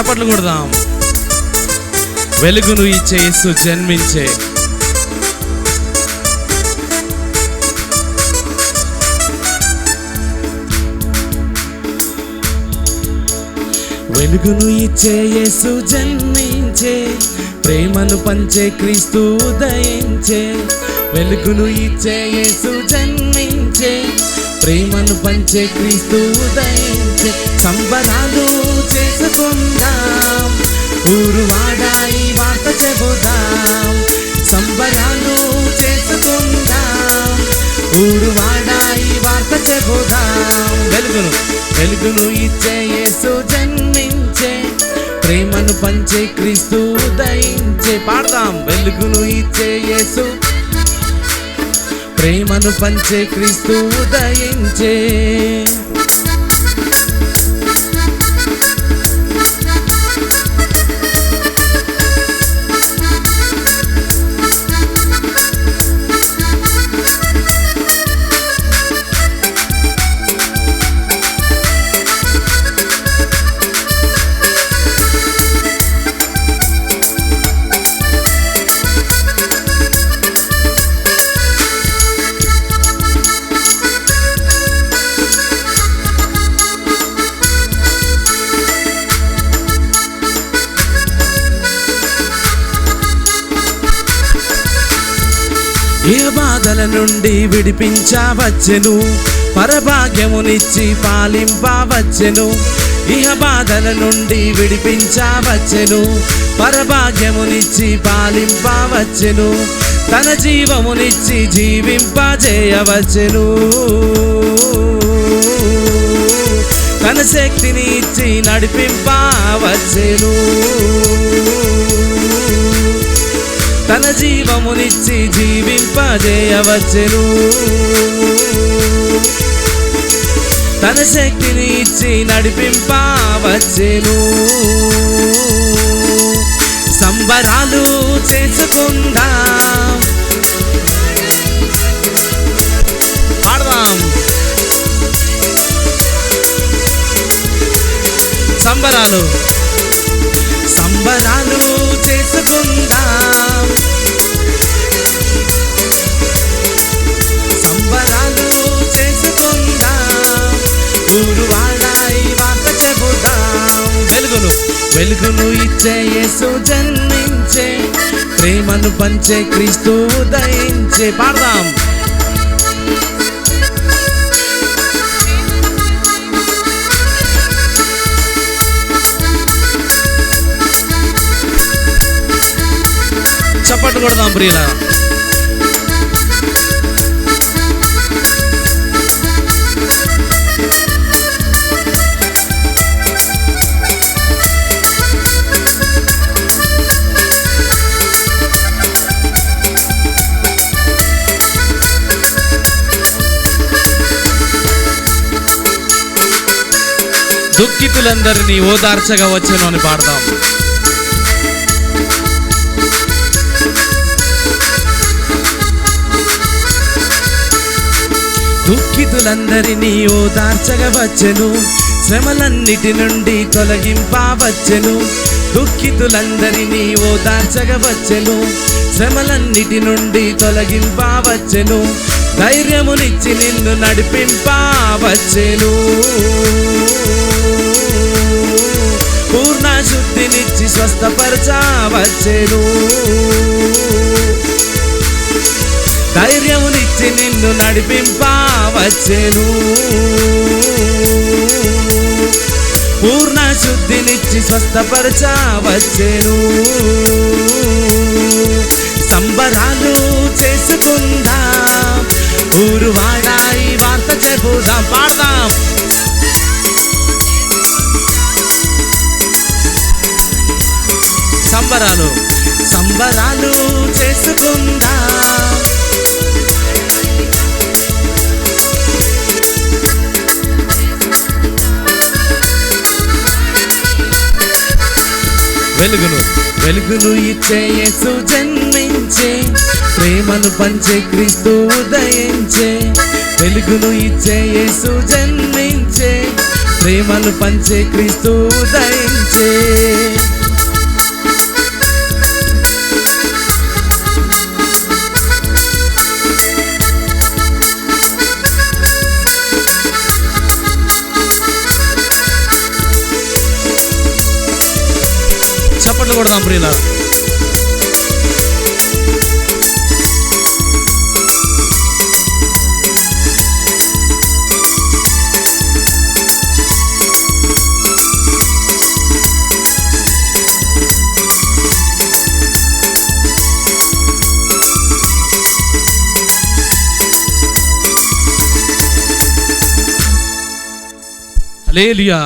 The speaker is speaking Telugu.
చప్పట్లు కొడదాం. వెలుగును ఇచ్చే యేసు జన్మించే. వెలుగును ఇచ్చే యేసు జన్మించే. ప్రేమను పంచే క్రీస్తు ఉదయించే. వెలుగును ఇచ్చే యేసు జన్మించే. ప్రేమను పంచే క్రీస్తు ఉదయించే. సంబరాలు చేసుకుందాం ఊరు వాడాయి వార్త చెబుదాం. సంబరాలు చేసుకుందాం ఊరు వాడాయి వార్త చెబుదాం. వెలుగును వెలుగును ఇచ్చే యేసు జన్మించే ప్రేమను పంచే క్రీస్తు ఉదయించే. పాడదాం వెలుగును ఇచ్చే యేసు ప్రేమను పంచే క్రీస్తు ఉదయించే. ఏ బాధల నుండి విడిపించవచ్చెను? పరభాగ్యమునిచ్చి పాలింపవచ్చెను? ఇహ బాధల నుండి విడిపించవచ్చెను? పరభాగ్యమునిచ్చి పాలింపవచ్చెను? తన జీవమునిచ్చి జీవింపజేయవచ్చెను? తన శక్తిని ఇచ్చి నడిపింపవచ్చెను? తన జీవమునిచ్చి జీవింపజేయవచ్చును తన శక్తిని ఇచ్చి నడిపింపవచ్చును. సంబరాలు చేసుకుందా. పాడదాం. సంబరాలు. వెలుగును ఇచ్చే యేసు జన్మించే ప్రేమను పంచే క్రీస్తు దయించే పాడదాం. చప్పట్లు కొడదాం ప్రియుల దుఃఖితులందరినీ ఓదార్చగా వచ్చాను అని పాడదాం. దుఃఖితులందరినీ ఓదార్చగా వచ్చెను శ్రమలన్నిటి నుండి తొలగింపవచ్చెను దుఃఖితులందరినీ ఓదార్చగా వచ్చెను శ్రమలన్నిటి నుండి తొలగింపవచ్చెను ధైర్యమునిచ్చి నిన్ను నడిపింపవచ్చెను శుద్ధినిచ్చి స్వస్థపరచవచ్చెను. ధైర్యమునిచ్చి నిన్ను నడిపింపవచ్చెను. పూర్ణ శుద్ధినిచ్చి స్వస్థపరచవచ్చెను. సంబరాలు చేసుకుందా. ఊరు వాడాయి వార్త చెబుదా. పాట సంబరాలు సంబరాలు చేసుకుందా? వెలుగును వెలుగును ఇచ్చే యేసు జన్మించే ప్రేమను పంచే క్రీస్తు ఉదయించే. వెలుగును ఇచ్చే యేసు జన్మించే ప్రేమను పంచే క్రీస్తు దయించే చప్పట్లు కొడదాం ప్రియుల హల్లెలూయా